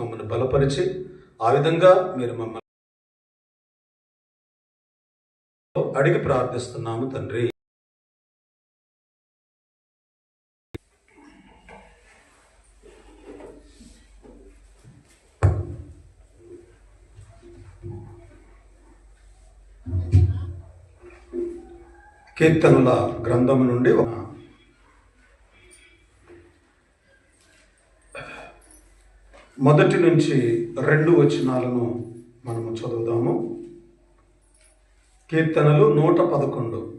మమ్మల్ని బలపరిచి ఆ విధంగా మీరు మమ్మల్ని అడిగి ప్రార్థిస్తున్నాము తండ్రి. కీర్తనల గ్రంథం నుండి ఒక మొదటి నుంచి రెండు వచనాలను మనము చదువుదాము. కీర్తనలు నూట పదకొండు.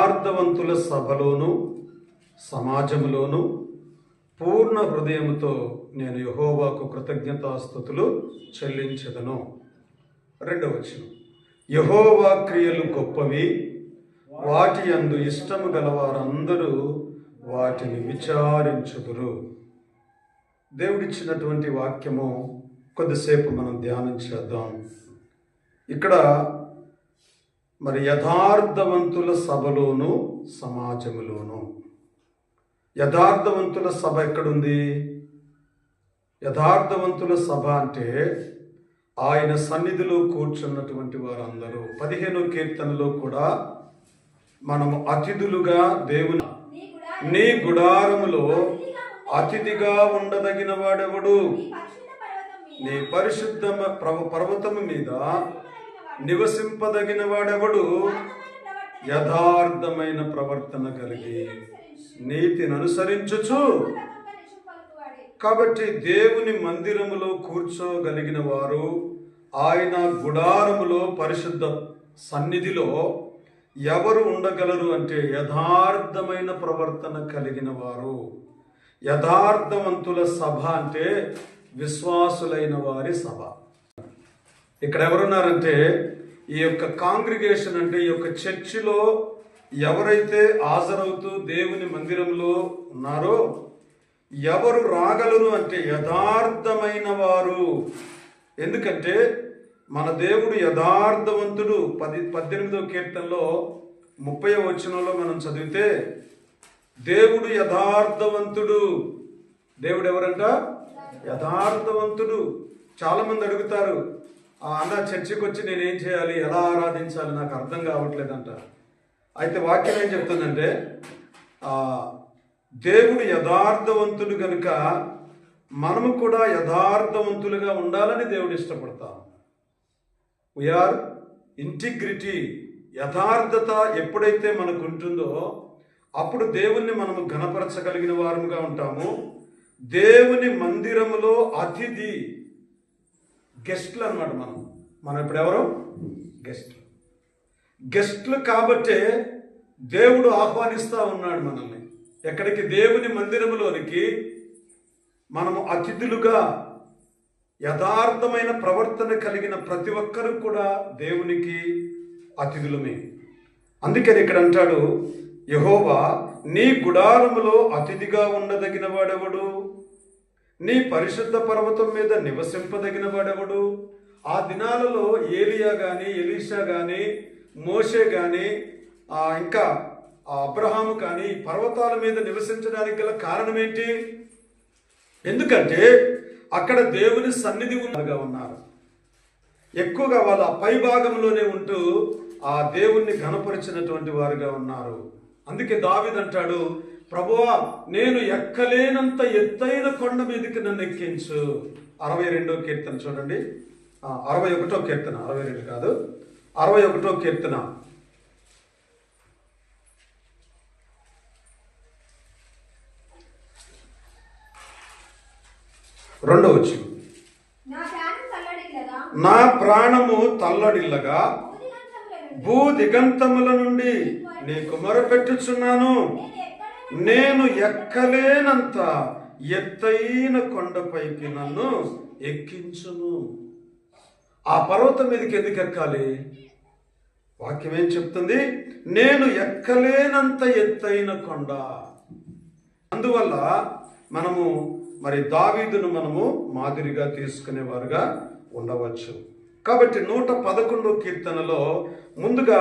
యథార్థవంతుల సభలోను సమాజంలోను పూర్ణ హృదయముతో నేను యహోవాకు కృతజ్ఞతాస్థుతులు చెల్లించదను. రెండవ వచనం. యహోవా క్రియలు గొప్పవి వాటి అందు ఇష్టము గలవారందరూ వాటిని విచారించుదురు. దేవుడిచ్చినటువంటి వాక్యము కొద్దిసేపు మనం ధ్యానం చేద్దాం. ఇక్కడ మరి యథార్థవంతుల సభలోను సమాజములోను. యథార్థవంతుల సభ ఎక్కడుంది? యథార్థవంతుల సభ అంటే ఆయన సన్నిధిలో కూర్చున్నటువంటి వారందరూ. పదిహేనో కీర్తనలో కూడా మనము అతిథులుగా దేవుని నీ గుడారములో అతిథిగా ఉండదగిన వాడెవడు? నీ పరిశుద్ధ పర్వతము మీద నివసింపదగిన వాడెవడు? యథార్థమైన ప్రవర్తన కలిగి నీతిని అనుసరించుచు. కాబట్టి దేవుని మందిరములో కూర్చోగలిగిన వారు ఆయన గుడారములో పరిశుద్ధ సన్నిధిలో ఎవరు ఉండగలరు అంటే యథార్థమైన ప్రవర్తన కలిగిన వారు. యథార్థవంతుల సభ అంటే విశ్వాసులైన వారి సభ. ఇక్కడ ఎవరున్నారంటే ఈ యొక్క కాంగ్రిగేషన్ అంటే ఈ యొక్క చర్చిలో ఎవరైతే హాజరవుతూ దేవుని మందిరంలో ఉన్నారో ఎవరు రాగలరు అంటే యథార్థమైన వారు. ఎందుకంటే మన దేవుడు యథార్థవంతుడు. పది పద్దెనిమిదో కీర్తనలో ముప్పై వచనంలో మనం చదివితే దేవుడు యథార్థవంతుడు. దేవుడు ఎవరంట యథార్థవంతుడు. చాలామంది అడుగుతారు ఆ అన్న చర్చికి వచ్చి నేనేం చేయాలి? ఎలా ఆరాధించాలి? నాకు అర్థం కావట్లేదంట. అయితే వాక్యం ఏం చెప్తుందంటే దేవుడు యథార్థవంతుడు కనుక మనము కూడా యథార్థవంతులుగా ఉండాలని దేవుడు ఇష్టపడతాం. వీఆర్ ఇంటిగ్రిటీ యథార్థత ఎప్పుడైతే మనకు ఉంటుందో అప్పుడు దేవుణ్ణి మనము ఘనపరచగలిగిన వారముగా ఉంటాము. దేవుని మందిరములో అతిథి గెస్ట్లు అన్నమాట మనం. మనం ఇప్పుడు ఎవరు? గెస్ట్లు గెస్ట్లు కాబట్టే దేవుడు ఆహ్వానిస్తూ ఉన్నాడు మనల్ని. ఎక్కడికి? దేవుని మందిరములోనికి మనము అతిథులుగా యథార్థమైన ప్రవర్తన కలిగిన ప్రతి ఒక్కరూ కూడా దేవునికి అతిథులమే. అందుకని ఇక్కడ అంటాడు యహోవా నీ గుడారములో అతిథిగా ఉండదగిన వాడెవడు నీ పరిశుద్ధ పర్వతం మీద నివసింపదగిన వాడెవడు ఆ దినాలలో ఏలియా కానీ ఎలీషా కానీ మోషే కానీ ఇంకా ఆ అబ్రహాము కానీ పర్వతాల మీద నివసించడానికి గల కారణం ఏంటి ఎందుకంటే అక్కడ దేవుని సన్నిధి ఉన్నగా ఉన్నారు. ఎక్కువగా వాళ్ళ పై భాగంలోనే ఉంటూ ఆ దేవుణ్ణి ఘనపరిచినటువంటి వారుగా ఉన్నారు. అందుకే దావిదంటాడు ప్రభువా నేను ఎక్కలేనంత ఎత్తైన కొండ మీదకి నన్ను ఎక్కించు. అరవై రెండో కీర్తన చూడండి. అరవై ఒకటో కీర్తన అరవై రెండు కాదు అరవై ఒకటో కీర్తన. రెండో వచ్చి నా ప్రాణము తల్లడిల్లగా? భూ దిగంతముల నుండి నీకు మొరపెట్టుచున్నాను నేను ఎక్కలేనంత ఎత్తైన కొండపైకి నన్ను ఎక్కించును. ఆ పర్వతం మీదకి ఎందుకు ఎక్కాలి? వాక్యం ఏం చెప్తుంది? నేను ఎక్కలేనంత ఎత్తైన కొండ. అందువల్ల మనము మరి దావీదును మనము మాదిరిగా తీసుకునేవారుగా ఉండవచ్చు. కాబట్టి నూట పదకొండో కీర్తనలో ముందుగా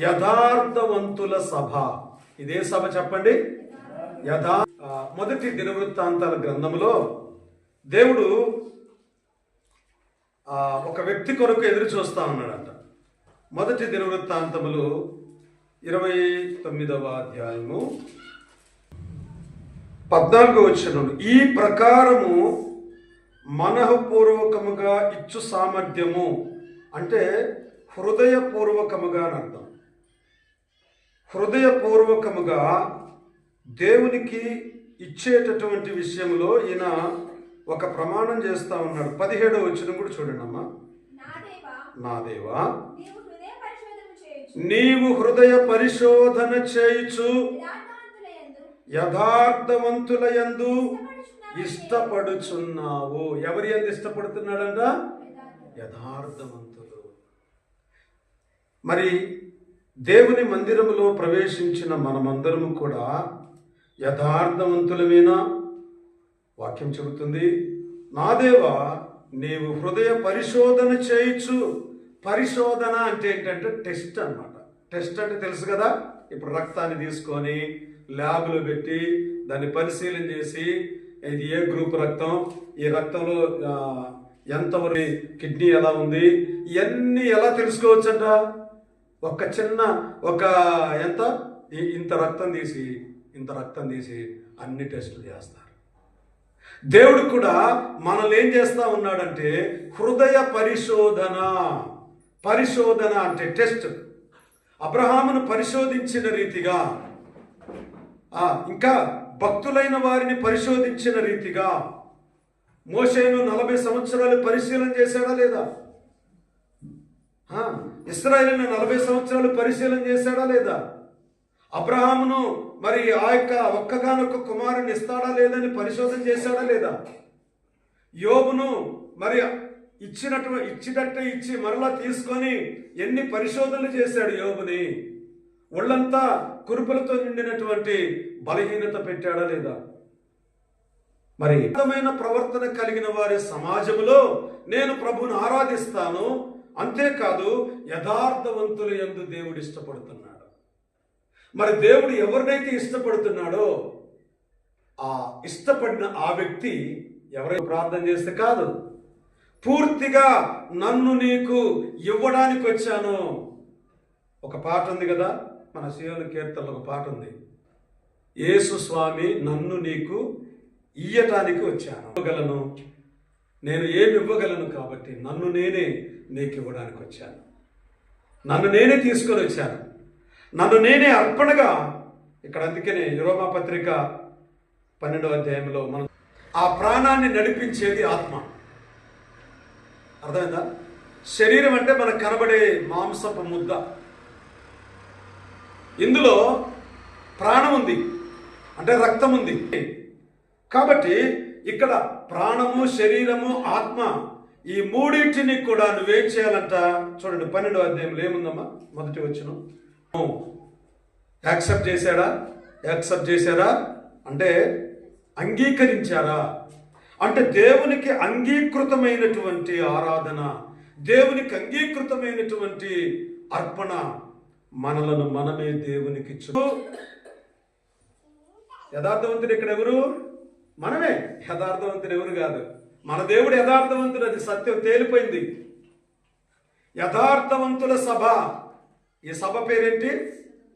యథార్థవంతుల సభ. ఇదే సభ చెప్పండి? యథా మొదటి దినవృత్తాంతాల గ్రంథంలో దేవుడు ఒక వ్యక్తి కొరకు ఎదురు చూస్తా ఉన్నాడట. మొదటి దినవృత్తాంతములు ఇరవై తొమ్మిదవ అధ్యాయము. పద్నాలుగో వచ్చిన ఈ ప్రకారము మనఃపూర్వకముగా ఇచ్చు సామర్థ్యము. అంటే హృదయపూర్వకముగా అని అర్థం. హృదయపూర్వకముగా దేవునికి ఇచ్చేటటువంటి విషయంలో ఈయన ఒక ప్రమాణం చేస్తా ఉన్నాడు. పదిహేడో వచ్చిన కూడా చూడండి అమ్మా. నా దేవా నీవు హృదయ పరిశోధన చేయుచు. యథార్థవంతుల యందు ఇష్టపడుచున్నావు. ఎవరి ఎందు ఇష్టపడుతున్నాడంట? యథార్థవంతులు. మరి దేవుని మందిరములో ప్రవేశించిన మనమందరము కూడా యథార్థవంతులమేనా? వాక్యం చెబుతుంది నా దేవా నీవు హృదయ పరిశోధన చేయొచ్చు పరిశోధన అంటే ఏంటంటే టెస్ట్ అన్నమాట. టెస్ట్ అంటే తెలుసు కదా? ఇప్పుడు రక్తాన్ని తీసుకొని ల్యాబ్లు పెట్టి దాన్ని పరిశీలన చేసి ఇది ఏ గ్రూప్ రక్తం ఈ రక్తంలో ఎంతవరకు కిడ్నీ ఎలా ఉంది ఇవన్నీ ఎలా తెలుసుకోవచ్చంట? ఒక చిన్న ఒక ఎంత? ఇంత రక్తం తీసి ఇంత రక్తం తీసి అన్ని టెస్టులు చేస్తారు. దేవుడు కూడా మనల్ని ఏం చేస్తా ఉన్నాడంటే హృదయ పరిశోధన పరిశోధన అంటే టెస్ట్. అబ్రహామును పరిశోధించిన రీతిగా ఇంకా భక్తులైన వారిని పరిశోధించిన రీతిగా మోషేను నలభై సంవత్సరాలు పరిశీలన చేశాడా లేదా? ఇస్రాయల్ని నలభై సంవత్సరాలు పరిశీలన చేశాడా లేదా? అబ్రహామును మరి ఆ యొక్క ఒక్కగానొక్క కుమారుని ఇస్తాడా లేదని పరిశోధన చేశాడా లేదా? యోగును మరి ఇచ్చినట్టు ఇచ్చినట్టే ఇచ్చి మరలా తీసుకొని ఎన్ని పరిశోధనలు చేశాడు యోగుని ఒళ్ళంతా కురుపులతో నిండినటువంటి బలహీనత పెట్టాడా లేదా? మరి అర్థమైన ప్రవర్తన కలిగిన వారి సమాజంలో నేను ప్రభుని ఆరాధిస్తాను. అంతేకాదు యథార్థవంతులు ఎందు దేవుడు ఇష్టపడుతున్నాడు. మరి దేవుడు ఎవరినైతే ఇష్టపడుతున్నాడో ఆ ఇష్టపడిన ఆ వ్యక్తి ఎవరైనా ప్రార్థన చేస్తే కాదు. పూర్తిగా నన్ను నీకు ఇవ్వడానికి వచ్చాను ఒక పాట ఉంది కదా? మన శివుని కీర్తనలో ఒక పాట ఉంది. యేసు స్వామి నన్ను నీకు ఇయ్యటానికి వచ్చాను. ఇవ్వగలను. నేను ఏమి ఇవ్వగలను కాబట్టి నన్ను నేనే నీకు ఇవ్వడానికి వచ్చాను. నన్ను నేనే తీసుకొని వచ్చాను. నన్ను నేనే అర్పణగా ఇక్కడ అందుకనే యురోమా పత్రిక పన్నెండవ అధ్యాయంలో మనం ఆ ప్రాణాన్ని నడిపించేది ఆత్మ. అర్థమైందా? శరీరం అంటే మనకు కనబడే మాంసపు ముద్ద. ఇందులో ప్రాణం ఉంది. అంటే రక్తం ఉంది. కాబట్టి ఇక్కడ ప్రాణము శరీరము ఆత్మ ఈ మూడింటిని కూడా నువ్వేం చేయాలంట? చూడండి పన్నెండు అధ్యాయంలో ఏముందమ్మా? మొదటి వచ్చిన యాక్సెప్ట్ చేశాడా? యాక్సెప్ట్ చేశారా? అంటే అంగీకరించారా? అంటే దేవునికి అంగీకృతమైనటువంటి ఆరాధన దేవునికి అంగీకృతమైనటువంటి అర్పణ మనలను మనమే దేవునికి యథార్థవంతుడు ఇక్కడ ఎవరు? మనమే. యథార్థవంతుడు ఎవరు కాదు. మన దేవుడు యథార్థవంతుడు అది సత్యం తేలిపోయింది. యథార్థవంతుల సభ. ఈ సభ పేరేంటి?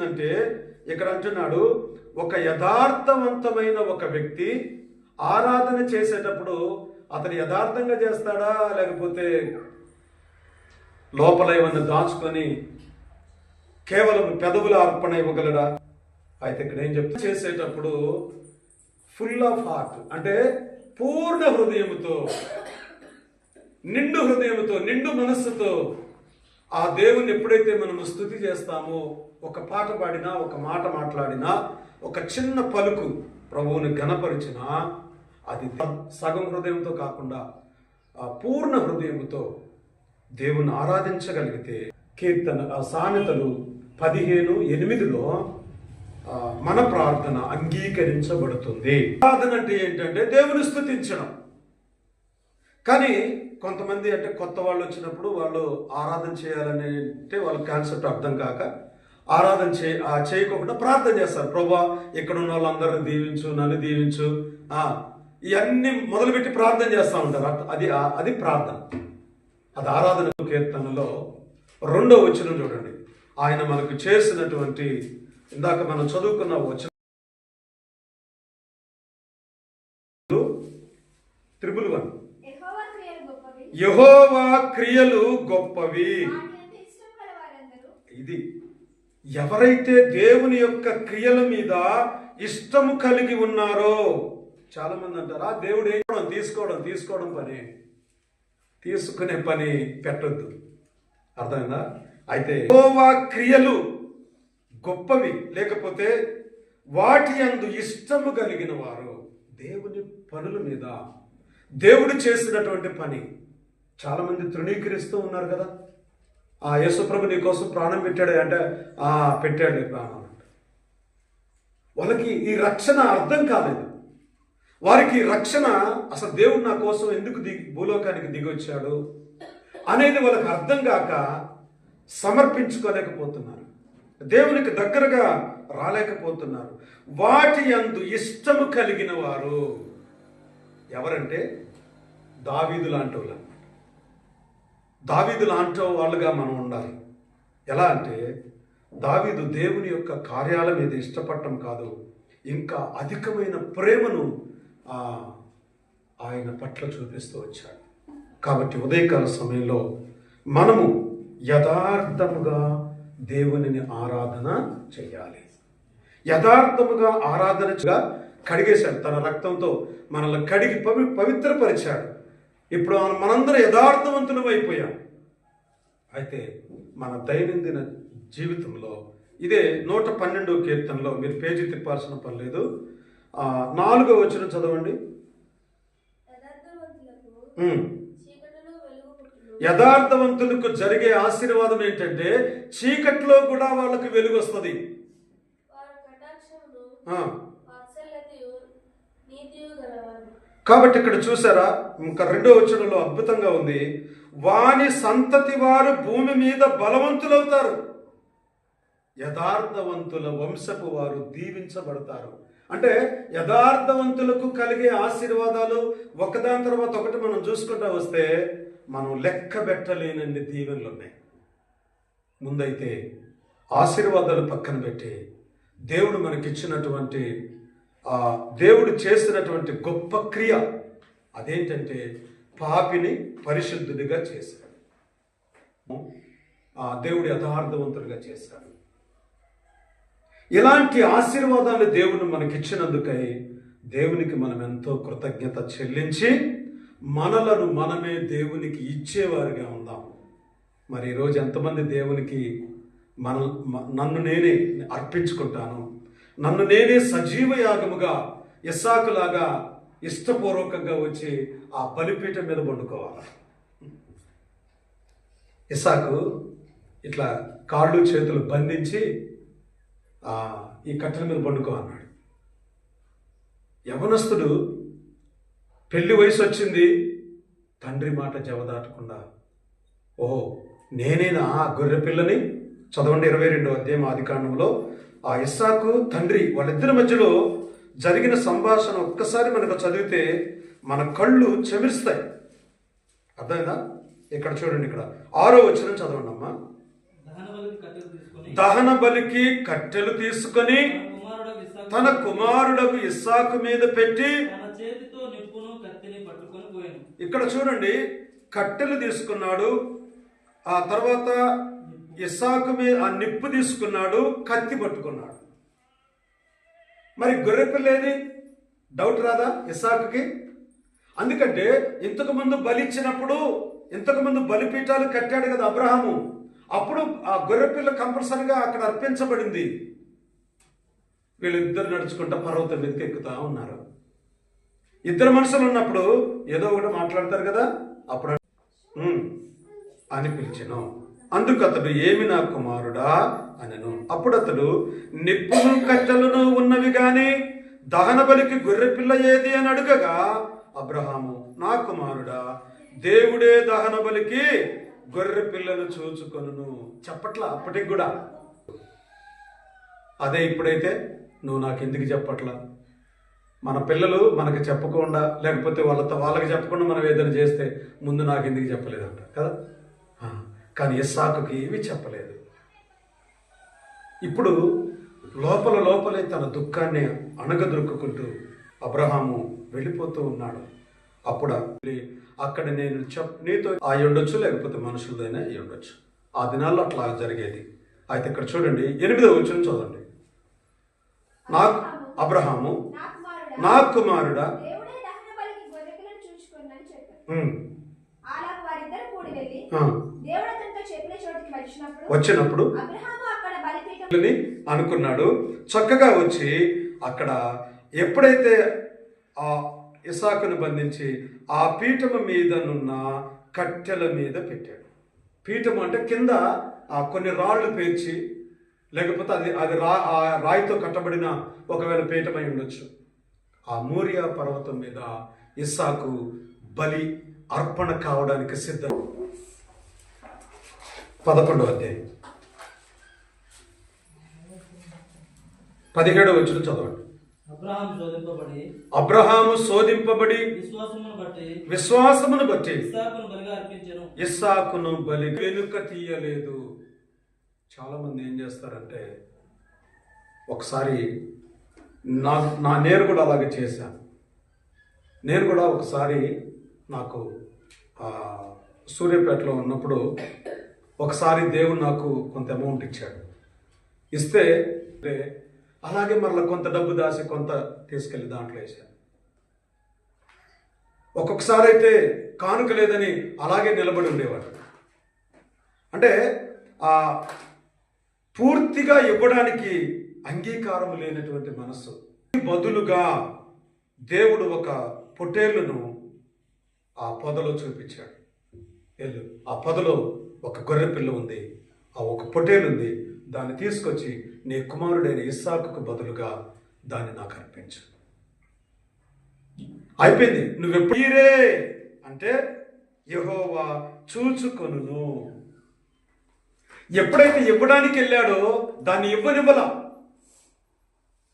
అంటే ఇక్కడ అంటున్నాడు ఒక యథార్థవంతమైన ఒక వ్యక్తి ఆరాధన చేసేటప్పుడు అతను యథార్థంగా చేస్తాడా? లేకపోతే లోపల ఏమన్నా దాచుకొని కేవలం పెదవుల అర్పణ ఇవ్వగలడా? అయితే ఇక్కడ ఏం చెప్తా? చేసేటప్పుడు ఫుల్ ఆఫ్ హార్ట్ అంటే పూర్ణ హృదయముతో నిండు హృదయముతో నిండు మనస్సుతో ఆ దేవుని ఎప్పుడైతే మనము స్థుతి చేస్తామో ఒక పాట పాడినా ఒక మాట మాట్లాడినా ఒక చిన్న పలుకు ప్రభువుని ఘనపరిచినా అది సగం హృదయంతో కాకుండా ఆ పూర్ణ హృదయముతో దేవుని ఆరాధించగలిగితే కీర్తన ఆ సామెతలు పదిహేను ఎనిమిదిలో మన ప్రార్థన అంగీకరించబడుతుంది. ప్రార్థన అంటే ఏంటంటే దేవుని స్థుతించడం. కానీ కొంతమంది అంటే కొత్త వాళ్ళు వచ్చినప్పుడు వాళ్ళు ఆరాధన చేయాలని అంటే వాళ్ళ కాన్సెప్ట్ అర్థం కాక ఆరాధన చే చేయకుండా ప్రార్థన చేస్తారు. ప్రభా ఇక్కడ ఉన్న వాళ్ళందరిని దీవించు నన్ను దీవించు. ఇవన్నీ మొదలుపెట్టి ప్రార్థన చేస్తూ ఉంటారు. అది అది ప్రార్థన. అది ఆరాధన కీర్తనలో రెండో వచ్చిన చూడండి. ఆయన మనకు చేసినటువంటి ఇందాక మనం చదువుకున్న వచనం త్రిపుల్ వన్. యెహోవా క్రియలు గొప్పవి. ఇది ఎవరైతే దేవుని యొక్క క్రియల మీద ఇష్టము కలిగి ఉన్నారో చాలా మంది అంటారు దేవుడు ఏం తీసుకోవడం తీసుకోవడం పని. తీసుకునే పని పెట్టొద్దు. అర్థమైందా? అయితే యహోవా క్రియలు గొప్పవి లేకపోతే వాటి అందు ఇష్టము కలిగిన వారు దేవుని పనుల మీద. దేవుడు చేసినటువంటి పని. చాలామంది తృణీకరిస్తూ ఉన్నారు కదా. ఆ యేసుప్రభు నీ కోసం ప్రాణం పెట్టాడు అంటే ఆ పెట్టాడు ప్రాణం వాళ్ళకి ఈ రక్షణ అర్థం కాలేదు. వారికి రక్షణ అసలు దేవుడు నా కోసం ఎందుకు దిగి భూలోకానికి దిగొచ్చాడు అనేది వాళ్ళకి అర్థం కాక సమర్పించుకోలేకపోతున్నారు. దేవునికి దగ్గరగా రాలేకపోతున్నారు. వాటి అందు ఇష్టము కలిగిన వారు ఎవరంటే దావీదు లాంటి వాళ్ళు దావీదు లాంటి వాళ్ళుగా మనం ఉండాలి. ఎలా అంటే దావీదు దేవుని యొక్క కార్యాల మీద ఇష్టపడటం కాదు ఇంకా అధికమైన ప్రేమను ఆయన పట్ల చూపిస్తూ వచ్చాడు. కాబట్టి ఉదయకాల సమయంలో మనము యథార్థముగా దేవునిని ఆరాధన చేయాలి యథార్థముగా ఆరాధనగా కడిగేశాడు. తన రక్తంతో మనల్ని కడిగి పవి పవిత్రపరిచాడు. ఇప్పుడు మన- మనందరం యథార్థవంతులం అయిపోయాం. అయితే మన దైనందిన జీవితంలో ఇదే నూట పన్నెండో కీర్తనలో మీరు పేజీ తిప్పాల్సిన పని లేదు. నాలుగో వచ్చిన చదవండి యథార్థవంతులకు ఉమ్. చీకటిలో వెలుగు పుట్టును యథార్థవంతులకు జరిగే ఆశీర్వాదం ఏంటంటే చీకట్లో కూడా వాళ్ళకి వెలుగు వస్తుంది కాబట్టి ఇక్కడ చూసారా ఇంకా రెండో వచనంలో అద్భుతంగా ఉంది. వాని సంతతి వారు భూమి మీద బలవంతులవుతారు. యథార్థవంతుల వంశపు వారు దీవించబడతారు. అంటే యథార్థవంతులకు కలిగే ఆశీర్వాదాలు ఒకదాని తర్వాత ఒకటి మనం చూసుకుంటా వస్తే మనం లెక్క పెట్టలేనన్ని దీవెనలు ఉన్నాయి ముందైతే ఆశీర్వాదాలు పక్కన పెట్టి దేవుడు మనకిచ్చినటువంటి ఆ దేవుడు చేసినటువంటి గొప్ప క్రియ అదేంటంటే పాపిని పరిశుద్ధుడిగా చేశాడు. ఆ దేవుడు యథార్థవంతుడిగా చేశాడు. ఇలాంటి ఆశీర్వాదాలు దేవుడు మనకిచ్చినందుకై దేవునికి మనం ఎంతో కృతజ్ఞత చెల్లించి మనలను మనమే దేవునికి ఇచ్చేవారుగా ఉందాం. మరి ఈరోజు ఎంతమంది దేవునికి మన నన్ను నేనే అర్పించుకుంటాను. నన్ను నేనే సజీవ యాగముగా ఇస్సాకులాగా ఇష్టపూర్వకంగా వచ్చి ఆ బలిపీఠం మీద పండుకోవాలి ఇసాకు ఇట్లా కాళ్ళు చేతులు బంధించి ఈ కట్టెల మీద పండుకో అన్నాడు. యవనస్తుడు పెళ్ళి వయసు వచ్చింది తండ్రి మాట జవదాటకుండా ఓహో నేనేనా ఆ గొర్రె పిల్లని? చదవండి ఇరవై రెండో అధ్యాయం ఆదికాండంలో ఆ ఇస్సాకు తండ్రి వాళ్ళిద్దరి మధ్యలో జరిగిన సంభాషణ ఒక్కసారి మనకు చదివితే మన కళ్ళు చెమిరిస్తాయి. అర్థమైందా? ఇక్కడ చూడండి ఇక్కడ. ఆరో వచ్చిన చదవండి అమ్మా. దహన బలికి కట్టెలు తీసుకొని తన కుమారుడకు ఇస్సాకు మీద పెట్టి చేతితో నిప్పును కత్తిని పట్టుకొని పోయాను. ఇక్కడ చూడండి కట్టెలు తీసుకున్నాడు ఆ తర్వాత ఇస్సాకు మీద ఆ నిప్పు తీసుకున్నాడు కత్తి పట్టుకున్నాడు. మరి గొర్రెపిల్ల ఏది? డౌట్ రాదా ఇస్సాకుకి? అందుకంటే ఇంతకుముందు బలిచ్చినప్పుడు ఇంతకుముందు బలిపీఠాలు కట్టాడు కదా అబ్రహాము. అప్పుడు ఆ గొర్రెపిల్ల కంపల్సరిగా అక్కడ అర్పించబడింది. వీళ్ళిద్దరు నడుచుకుంటా పర్వతం మీదకి ఎక్కుతా ఉన్నారు. ఇద్దరు మనుషులు ఉన్నప్పుడు ఏదో ఒకటి మాట్లాడతారు కదా అప్పుడు అని పిలిచెను. అందుకు అతడు ఏమి నా కుమారుడా? అనను. అప్పుడు అతడు నిప్పులు కట్టెలను ఉన్నవి గాని దహన బలికి గొర్రె పిల్ల ఏది? అని అడుగగా అబ్రహాము నా కుమారుడా దేవుడే దహన బలికి గొర్రె పిల్లను చూచుకొనును. చెప్పట్లా అప్పటికి కూడా. అదే ఇప్పుడైతే నువ్వు నాకు ఎందుకు చెప్పట్లా? మన పిల్లలు మనకి చెప్పకుండా లేకపోతే వాళ్ళతో వాళ్ళకి చెప్పకుండా మనం ఏదైనా చేస్తే ముందు నాకు ఎందుకు చెప్పలేదంట కదా? కానీ ఇస్సాకుకి ఏమీ చెప్పలేదు. ఇప్పుడు లోపల లోపలే తన దుఃఖాన్ని అణగదొరుక్కుంటూ అబ్రహాము వెళ్ళిపోతూ ఉన్నాడు. అప్పుడు అక్కడ నేను చెప్ నీతో అయి ఉండొచ్చు లేకపోతే మనుషులదైనా అయి ఉండొచ్చు. ఆ దినాల్లో అట్లా జరిగేది. అయితే ఇక్కడ చూడండి ఎనిమిదో వచ్చిన చూడండి. నాకు అబ్రహాము నా కుమారుడా. వచ్చినప్పుడు అనుకున్నాడు. చక్కగా వచ్చి అక్కడ ఎప్పుడైతే ఆ ఇసాకును బంధించి ఆ పీఠము మీదనున్న కట్టెల మీద పెట్టాడు. పీఠం అంటే కింద ఆ కొన్ని రాళ్ళు పేర్చి లేకపోతే అది అది రా ఆ రాయితో కట్టబడిన ఒకవేళ పీఠమై ఉండొచ్చు. ఆ మోరియా పర్వతం మీద ఇస్సాకు బలి అర్పణ కావడానికి సిద్ధం. పదకొండవ అధ్యాయం. పదిహేడవ వచ్చిన చదవండి. అబ్రహాము శోధింపబడి విశ్వాసమును బట్టి విశ్వాసమును బట్టి ఇస్సాకును బలిగా అర్పించెను. ఇస్సాకును బలి వెనుక తీయలేదు. చాలా మంది ఏం చేస్తారంటే ఒకసారి నా నా నేను కూడా అలాగే చేశాను. నేను కూడా ఒకసారి నాకు సూర్యాపేటలో ఉన్నప్పుడు ఒకసారి దేవుడు నాకు కొంత అమౌంట్ ఇచ్చాడు. ఇస్తే అలాగే మరలా కొంత డబ్బు దాసి కొంత తీసుకెళ్ళి దాంట్లో వేసాను ఒక్కొక్కసారి అయితే కానుక లేదని అలాగే నిలబడి ఉండేవాడు. అంటే ఆ పూర్తిగా ఇవ్వడానికి అంగీకారం లేనటువంటి మనస్సు. బదులుగా దేవుడు ఒక పొటేళ్ళను ఆ పొదలో చూపించాడు. వెళ్ళు ఆ పొదలో ఒక గొర్రె పిల్ల ఉంది. ఆ ఒక పొటేలు ఉంది. దాన్ని తీసుకొచ్చి నీ కుమారుడైన ఇస్సాకుకు బదులుగా దాన్ని నాకు అర్పించు. అయిపోయింది. నువ్వెప్పుడే అంటే యహోవా చూచుకొను ఎప్పుడైతే ఇవ్వడానికి వెళ్ళాడో దాన్ని ఇవ్వనివ్వల.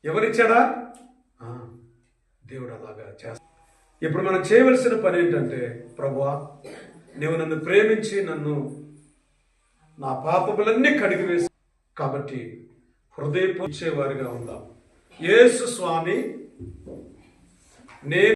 ఎవరిచ్చాడా? దేవుడు అలాగా చేస్తా. ఇప్పుడు మనం చేయవలసిన పని ఏంటంటే ప్రభువా నువ్వు నన్ను ప్రేమించి నన్ను నా పాపములన్నీ కడిగివేసి కాబట్టి హృదయపూర్చేవారిగా ఉందాం. యేసు స్వామి నేను